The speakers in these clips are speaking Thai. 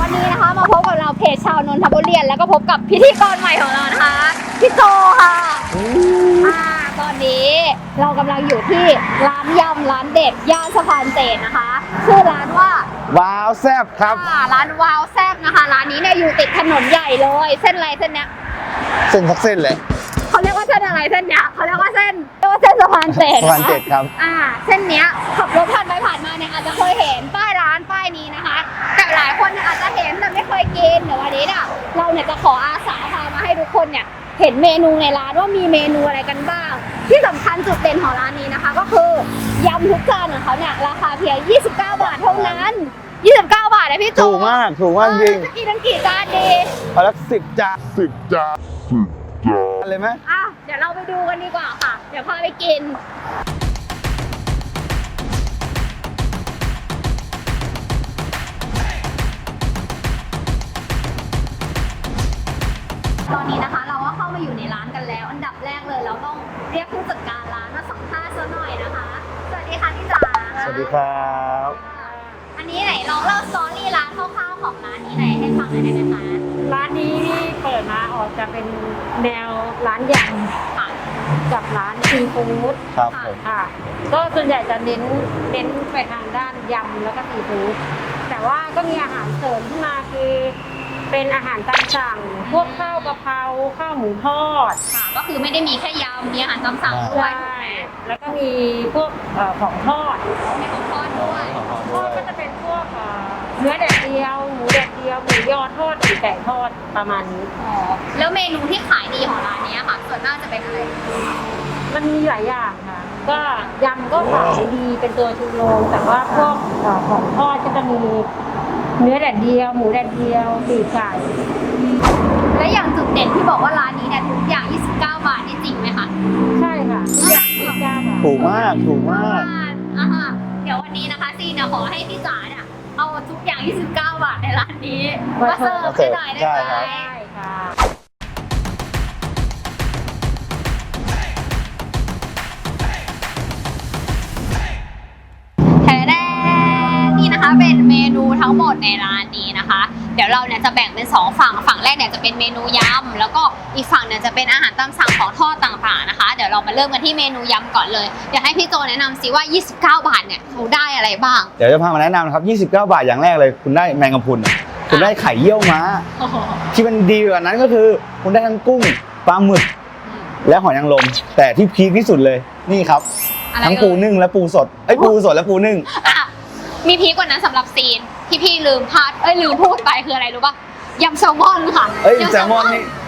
วันนี้นะคะมาพบกับเราเพจชาวนนทบุรีแล้วก็พบกับพิธีกรใหม่ของเรานะคะพี่โจค่ะอ่า ตอนนี้เรากำลังอยู่ที่ร้านยำร้านเด็ดย่านสะพานเจดนะคะ ชื่อร้านว่าว้าวแซบครับอ่าร้านวาวแซบนะคะ ร้านนี้เนี่ยอยู่ติดถนนใหญ่เลย เส้นอะไรเส้นเนี้ยเส้นทักเส้นเลยเขาเรียกว่าเส้นอะไรเส้นเนี้ยเขาเรียกว่าเส้นเรียกว่าเส้นสะพานเจดสะพานเจ็ดครับ อ่า เส้นเนี้ยขับรถผ่านไปผ่านมาเนี่ยอาจจะเคยเห็นป้ายร้านป้ายนี้นะคะแต่หลายคนเนี่ยอาจจะเห็นแต่ไม่เคยกินเดี๋ยววันนี้เนี่ยเราเนี่ยจะขออาสาพามาให้ทุกคนเนี่ยเห็นเมนูในร้านว่ามีเมนูอะไรกันบ้าง ที่สำคัญจุดเด่นของร้านนี้นะคะ ก็คือยำทุกจานของเขาเนี่ยราคาเพียง 29 บาทเท่านั้น 29 บาทนะพี่โจถูกมากถูกมากจริงเออจะกินทั้งกี่จานดีพอละสิบจานสิบจานสิบจานเลยไหมอะเดี๋ยวเราไปดูกันดีกว่าค่ะ เดี๋ยวพาไปกินตอนนี้นะคะ ดีครับ อันนี้ไหนลองเล่าสตอรี่ร้านคร่าวๆของร้านนี้หน่อยให้ฟังหน่อยได้ไหมคะร้านนี้นี่เปิดมาออกจะเป็นแนวร้านยค่ะำกับร้านซีฟู้ดครับผมค่ะ ก็ส่วนใหญ่จะเน้นเน้นไปทางด้านยำแล้วก็ซีฟู้ดแต่ว่าก็มีอาหารเสริมขึ้นมาคือเป็นอาหารตามสั่ง พวกข้าวกะเพราข้าวหมูทอด ค่ะ ก็คือไม่ได้มีแค่ยำมีอาหารตามสั่งด้วยใช่ แล้วก็มีพวกเอ่อของทอดมีของทอดด้วยทอดก็จะเป็นพวกเอ่อเนื้อแดดเดียวหมูแดดเดียวหมูยอทอดหรือไก่ทอดประมาณนี้ อ๋อแล้วเมนูที่ขายดีของร้านนี้ค่ะ ส่วนมากจะเป็นอะไรมันมีหลายอย่างค่ะ ก็ยำก็ขายดีเป็นตัวชูโรงแต่ว่าพวกเอ่อของทอดก็จะมีเนื้อแดดเดียว หมูแดดเดียวปีกไก่ และอย่างจุดเด่นที่บอกว่าร้านนี้เนี่ยทุกอย่าง 29 บาทนี่จริงไหม ถูกมากถูกมาก อ่าฮะเดี๋ยววันนี้นะคะซีเนี่ยขอให้พี่จ๋าเนี่ยเอาทุกอย่าง 29 บาทในร้านนี้มาเสิร์ฟให้หน่อยได้ใช่ไหมครับใช่ค่ะ แท้แน่นี่นะคะเป็นเมนูทั้งหมดในร้านนี้นะคะ เดี๋ยวเราเนี่ยจะแบ่งเป็นสองฝั่งฝั่งแรกเนี่ยจะเป็นเมนูยำแล้วก็อีกฝั่งเนี่ยจะเป็นอาหารตามสั่งของทอดต่างๆนะคะ เดี๋ยวเรามาเริ่มกันที่เมนูยำก่อนเลยเดี๋ยวให้พี่โจแนะนำซิว่า 29 บาทเนี่ยเขาได้อะไรบ้าง เดี๋ยวจะพามาแนะนำนะครับ 29 บาทอย่างแรกเลย คุณได้แมงกะพรุนคุณได้ไข่เยี่ยวม้า ที่มันดีกว่านั้นก็คือ คุณได้ทั้งกุ้งปลาหมึก และหอยนางรมแต่ที่พีคที่สุดเลยนี่ครับ อะไรทั้งปูนึ่งและปูสดเอ้ยปูสดและปูนึ่ง อะมีพีคกว่านั้นสำหรับซีน ที่พี่ลืมพลาดเอ้ยลืมพูดไปคืออะไรรู้ป่ะยำแซลมอนค่ะเอ้ยยำแซลมอน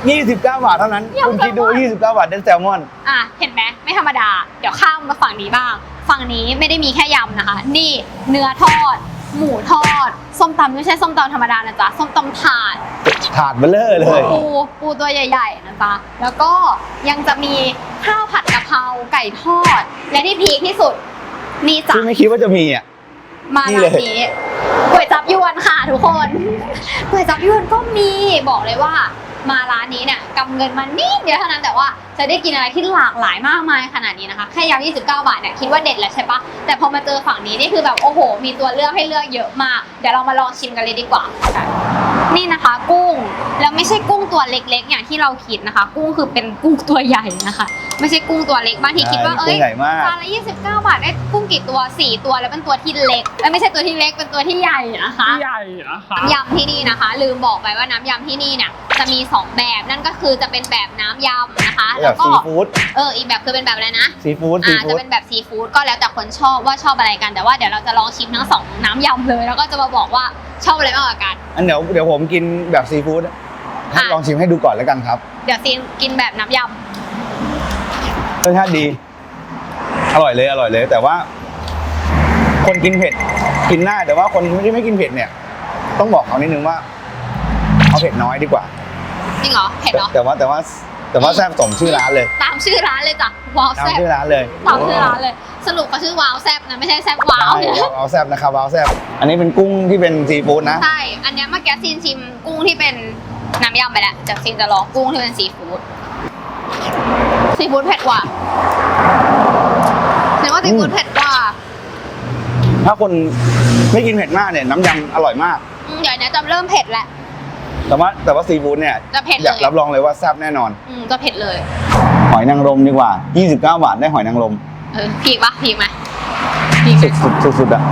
นี่29 บาทเท่านั้นยำคุณคิดดูแซลมอน29 บาทได้แซลมอน อะ เห็นไหมไม่ธรรมดา เดี๋ยวข้ามมาฝั่งนี้บ้าง ฝั่งนี้ไม่ได้มีแค่ยำนะคะ นี่เนื้อทอด หมูทอด ส้มตำไม่ใช่ส้มตำธรรมดานะจ๊ะ ส้มตำถาด ถาดเบลเลอร์เลย ปู ปูตัวใหญ่ ๆ นะจ๊ะ แล้วก็ยังจะมีข้าวผัดกะเพราไก่ทอด และที่พีคที่สุด นี่จ้ะที่ไม่คิดว่าจะมีอะมานี่ร้าเลนยนี้ ก๋วยจับยวนค่ะทุกคนก๋วยจับยวนก็มีบอกเลยว่า มาร้านนี้เนี่ยกำเงินมานิดเดียวเท่านั้นแต่ว่าจะได้กินอะไรที่หลากหลายมากมายขนาดนี้นะคะแค่ยำ29 บาทเนี่ยคิดว่าเด็ดแล้วใช่ปะแต่พอมาเจอฝั่งนี้นี่คือแบบโอ้โห มีตัวเลือกให้เลือกเยอะมากเดี๋ยวเรามาลองชิมกันเลยดีกว่า นี่นะคะกุ้งแล้วไม่ใช่กุ้งตัวเล็กๆ อย่างที่เราคิดนะคะ กุ้งคือเป็นกุ้งตัวใหญ่นะคะ ไม่ใช่กุ้งตัวเล็กบางทีคิดว่าใช่เอ้ยกุ้งใหญ่มากจานละ29 บาทได้กุ้งกี่ตัว 4 ตัวแล้วเป็นตัวที่เล็กเอ้ยไม่ใช่ตัวที่เล็กเป็นตัวที่ใหญ่นะคะใหญ่นะคะน้ำยำที่นี่นะคะ ลืมบอกไปว่าน้ำยำที่นี่เนี่ย จะมี 2 แบบนั่นก็คือจะเป็นแบบน้ำยำนะคะ แบแล้วบก็ซีฟู้ดเอออีกแบบคือเป็นแบบอะไรนะซีฟู้ดซีอ่าฟู้จะดเป็นแบบซีฟู้ดก็แล้วแต่คนชอบว่าชอบอะไรกันแต่ว่าเดี๋ยวเราจะลองชิมทั้งสองน้ำยำเลย แล้วก็จะมาบอกว่าชอบอะไรมากกว่ากัน อันเดี๋ยวเดี๋ยวผมกินแบบซีฟู้ดให้อะ ลองชิมให้ดูก่อนแล้วกันครับเดี๋ยวซีนกินแบบน้ำยรสชาติดี อร่อยเลยอร่อยเลย แต่ว่า คนกินเผ็ดกินได้แต่ว่าคนที่ไม่กินเผ็ดเนี่ย ต้องบอกเขานิดนึงว่าเอาเผ็ดน้อยดีกว่าำ จริงเหรอเผ็ดเหรอแต่ว่าแต่ว่าแต่ว่าแซ่บสมชื่อร้านเลย ตามชื่อร้านเลยจ้ะว้าวตามแซ่บชื่อร้านเลยตามชื่อร้านเลย สรุปเขาชื่อว้าวแซ่บนะไม่ใช่แซ่บว้าวใช่ว้าวแซ่บนะครับว้าวแซ่บอันนี้เป็นกุ้งที่เป็นซีฟู้ดนะใช่อันเนี้ยเมื่อกี้ซีนชิมกุ้งที่เป็นน้ำยำไปแล้วจากซีนจะลองกุ้งที่เป็นซีฟู้ดซีฟู้ดเผ็ดกว่าเห็นว่าซีฟู้ดเผ็ดกว่า ถ้าคนไม่กินเผ็ดมากเนี่ยน้ำยำอร่อยมากอืมเดี๋ยวเนี้ยจะเริ่มเผ็ดแล้ว แต่ว่าแต่ว่าซีฟู้ดเนี่ยจะเผ็ดอยากเลยรับรองเลยว่าแซ่บแน่นอน อืมจะเผ็ดเลย หอยนางรมดีกว่า 29 บาทได้หอยนางรมเออพีกปะพีกไหมพีกสุดสุดสุดสุดอะ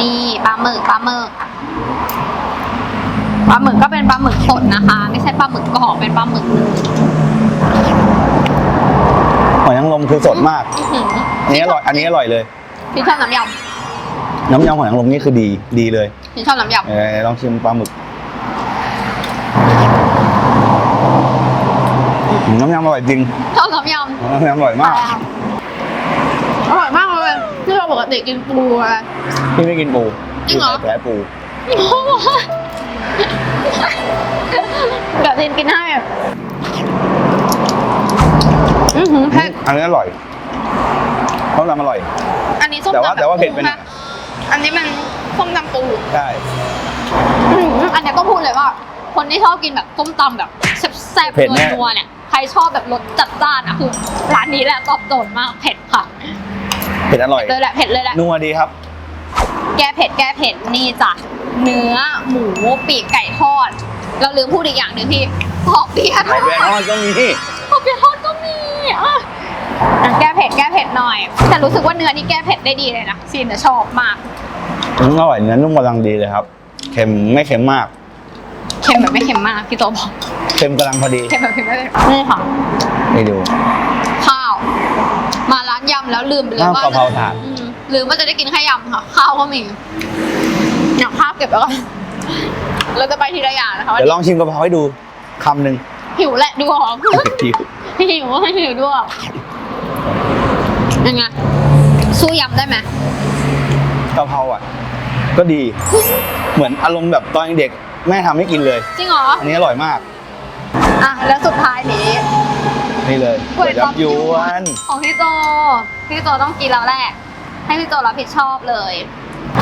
นี่ปลาหมึกปลาหมึกปลาหมึกก็เป็นปลาหมึกสดนะคะ ไม่ใช่ปลาหมึกกรอบเป็นปลาหมึกนึ่งหอยนางรมคือสดมากอื้อหืออันนี้อร่อยอันนี้อร่อยเลยพี่ชอบน้ำยน้ำยำหอยนางรมนี่คือดีดีเลยำพี่ชอบน้ำยเออลองชิมปลาหมึกอืม น้ำยำอร่อยจริงำชอบน้ำยำน้ำยำอร่อยมาก อร่อยมากเลยที่เราปกติกินปูอะไรพี่ไม่กินปูจริงเหรอแพ้ปูเดี๋ยวซินกินให้อือหือเผ็ดอันนี้อร่อยเขาทำอร่อย อันนี้ส้มแต่ว่าตำบบแต่ว่าเผ็ดไปหน่ปูอยอันนี้มันส้มตำปูใช่อื้อหืออันนี้ก็พูดเลยว่า คนที่ชอบกินแบบส้มตำแบบแซ่บๆนัวๆเนี่ยใครชอบแบบรสจัดจ้านอะคือร้านนี้แหละตอบโจทย์มากเผ็ดค่ะเผ็ดอร่อยเลยแหละเผ็ดเลยแหละนัวดีครับ แก้เผ็ดแก้เผ็ดนี่จ้ะเนื้อหมูปีกไก่ทอด เราลืมพูดอีกอย่างหนึ่งที่ปอกเปียะทไข่อแบนทอดดก็มีปอกเปียะทอดก็มีอะอะแก้เผ็ดแก้เผ็ดหน่อย แต่รู้สึกว่าเนื้อนี่แก้เผ็ดได้ดีเลยนะซีนจะชอบมากอืมอร่อยเนื้อนุ่มกำลังดีเลยครับ เค็มไม่เค็มมากเค็มแบบไม่เค็มมากพี่โตบอกเค็มกำลังพอดีเค็มแบบเค็มไม่เป็นนี่ค่ะไปดู ข้าว มาร้านยำแล้วลืมไปเลยข้าวว่ากะเพราถาดอืมลืมว่าจะได้กินแค่ยำค่ะข้าวก็มีเนี่ยข้าวเก็บแล้วกันเราจะไปทีละอย่างนะคะวันเดี๋ยวนี้ลองชิมกะเพราให้ดูคำหนึ่งหิวแหละดูออกหิวหิวหิวด้วยยังไงสู้ยำได้ไหมกะเพราอะ ก็ดี เหมือนอารมณ์แบบตอนเด็ก แม่ทำให้กินเลย จริงเหรอ อันนี้อร่อยมาก อะ แล้วสุดท้ายนี้ นี่เลยก๋วยจั๊บยวน ของพี่โจ พี่โจต้องกินแล้วแหละ ให้พี่โจรับผิดชอบเลย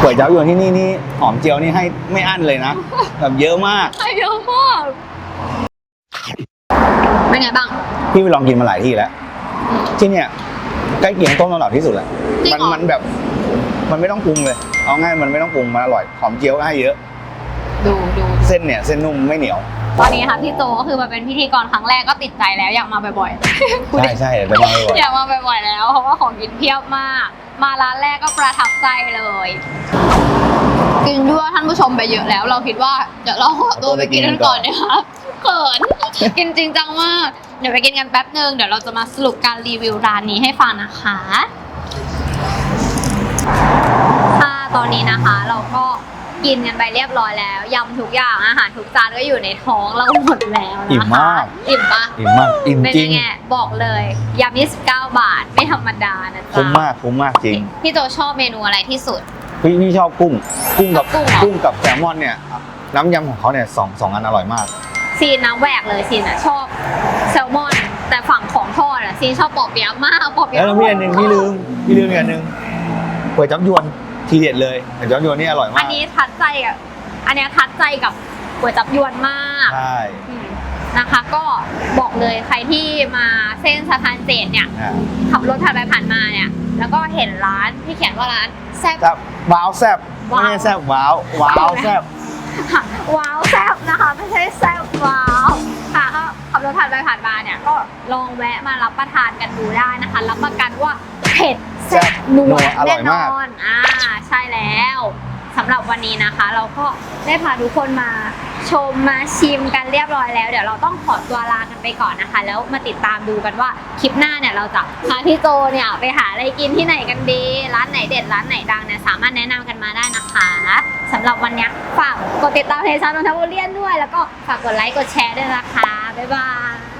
ก๋วยจั๊บยวนที่นี่นี่หอมเจียวนี่ให้ไม่อั้นเลยนะ แบบเยอะมาก ให้เยอะมากเป็นไงบ้าง พี่ไปลองกินมาหลายที่แล้ว ที่เนี่ยใกล้เคียงต้นตำรับที่สุดแหละจริงมันเหรอ มันแบบ มันไม่ต้องปรุงเลย เอาง่ายมันไม่ต้องปรุงมันอร่อยหอมเจียวก็ให้เยอะ ดูดูเส้นเนี่ยเส้นนุ่มไม่เหนียวตอนนี้ค่ะพี่โจก็คือมาเป็นพิธีกรครั้งแรกก็ติดใจแล้วอยากมาบ่อยๆพูดใช่ดิใช่เดี๋ยวมาบ่อยอยากมาบ่อยๆแล้วเพราะว่าของกินเพียบมาก มาร้านแรกก็ประทับใจเลยกินยั่วท่านผู้ชมไปเยอะแล้ว เราคิดว่าเดี๋ยวเราขอตัวไปกินกันก่อนนะคะเขินกินจริงจังมากเดี๋ยวไปกินกันแป๊บหนึ่งเดี๋ยวเราจะมาสรุปการรีวิวร้านนี้ให้ฟังนะคะค่ะตอนนี้นะคะ เราก็ กินกันไปเรียบร้อยแล้วยำทุกอย่างอาหารทุกจานก็อยู่ในท้องเราหมดแล้วนะคะอิ่มมาก อิ่มปะอิ่มมากอิ่มเป็นจริยังงไงบอกเลยยำ29 บาทไม่ธรรมดานะจ๊ะคุ้มมากคุ้มมากจริงพี่โจชอบเมนูอะไรที่สุด พี่พี่ชอบกุ้ง กุ้งกับชอบกุ้งเหรอ กุ้งกับแซลมอนเนี่ยน้ำยำของเขาเนี่ยสองสองอันอร่อยมาก ซีนนะแหวกเลยซีนอะชอบแซลมอน แต่ฝั่งของทอดอะซีนชอบปอเปี๊ยะมากปอเปี๊ยะแล้วมีอันหนึ่งพี่ลืมพี่ลืมอีกอันหนึ่งก๋วยจั๊บยวน ทีเด็ดเลยก๋วยจั๊บยวนนี่อร่อยมาอักนนี้ทัดใจกับอันเนี้ยทัดใจกับก๋วยจับยวนมากใช่อืมนะคะ ก็บอกเลยใครที่มาเส้นสะพานเจ็ดเนี่ย อ่าขับรถผ่านไปผ่านมาเนี่ย แล้วก็เห็นร้านที่เขียนว่าร้านแซ่บ แซ่บว้าวแซ่บว้าว ไม่ใช่แซ่บว้าวว้าวแซ่บค่ะว้าวแซ่บนะคะ ไม่ใช่แซ่บว้าวค่ะก็ ขับรถผ่านไปผ่านมาเนี่ยก็ลองแวะมารับประทานกันดูได้นะคะ รับประกันว่าเผ็ดแซ่บนัวอร่แน่อยนมากอนอ่าใช่แล้วสำหรับวันนี้นะคะ เราก็ได้พาทุกคนมาชมมาชิมกันเรียบร้อยแล้ว เดี๋ยวเราต้องขอตัวลากันไปก่อนนะคะ แล้วมาติดตามดูกันว่าคลิปหน้าเนี่ยเราจะพาพี่โจเนี่ยไปหาอะไรกินที่ไหนกันดี ร้านไหนเด็ดร้านไหนดังเนี่ยสามารถแนะนำกันมาได้นะคะสำหรับวันเนี้ยฝากกดติดตามเพจชาวนนทบุรีด้วย แล้วก็ฝากกดไลค์กดแชร์ด้วยนะคะ 拜拜。